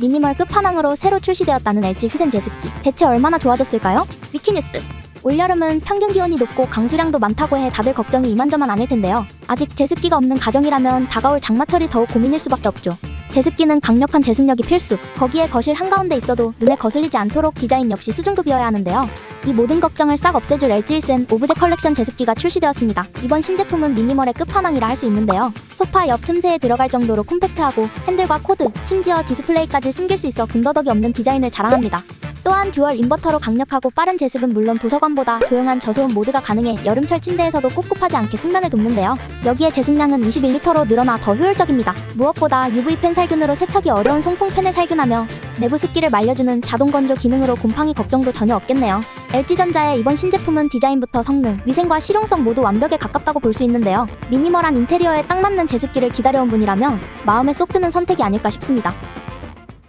미니멀 끝판왕으로 새로 출시되었다는 LG 휴센 제습기. 대체 얼마나 좋아졌을까요? 위키뉴스. 올여름은 평균 기온이 높고 강수량도 많다고 해 다들 걱정이 이만저만 아닐 텐데요. 아직 제습기가 없는 가정이라면 다가올 장마철이 더욱 고민일 수밖에 없죠. 제습기는 강력한 제습력이 필수. 거기에 거실 한가운데 있어도 눈에 거슬리지 않도록 디자인 역시 수준급이어야 하는데요. 이 모든 걱정을 싹 없애줄 LG 윈센 오브제 컬렉션 제습기가 출시되었습니다. 이번 신제품은 미니멀의 끝판왕이라 할 수 있는데요. 소파 옆 틈새에 들어갈 정도로 콤팩트하고 핸들과 코드, 심지어 디스플레이까지 숨길 수 있어 군더더기 없는 디자인을 자랑합니다. 또한 듀얼 인버터로 강력하고 빠른 제습은 물론 도서관보다 조용한 저소음 모드가 가능해 여름철 침대에서도 꿉꿉하지 않게 숙면을 돕는데요. 여기에 제습량은 21리터로 늘어나 더 효율적입니다. 무엇보다 UV팬 살균으로 세척이 어려운 송풍팬을 살균하며 내부 습기를 말려주는 자동 건조 기능으로 곰팡이 걱정도 전혀 없겠네요. LG전자의 이번 신제품은 디자인부터 성능, 위생과 실용성 모두 완벽에 가깝다고 볼 수 있는데요. 미니멀한 인테리어에 딱 맞는 제습기를 기다려온 분이라면 마음에 쏙 드는 선택이 아닐까 싶습니다.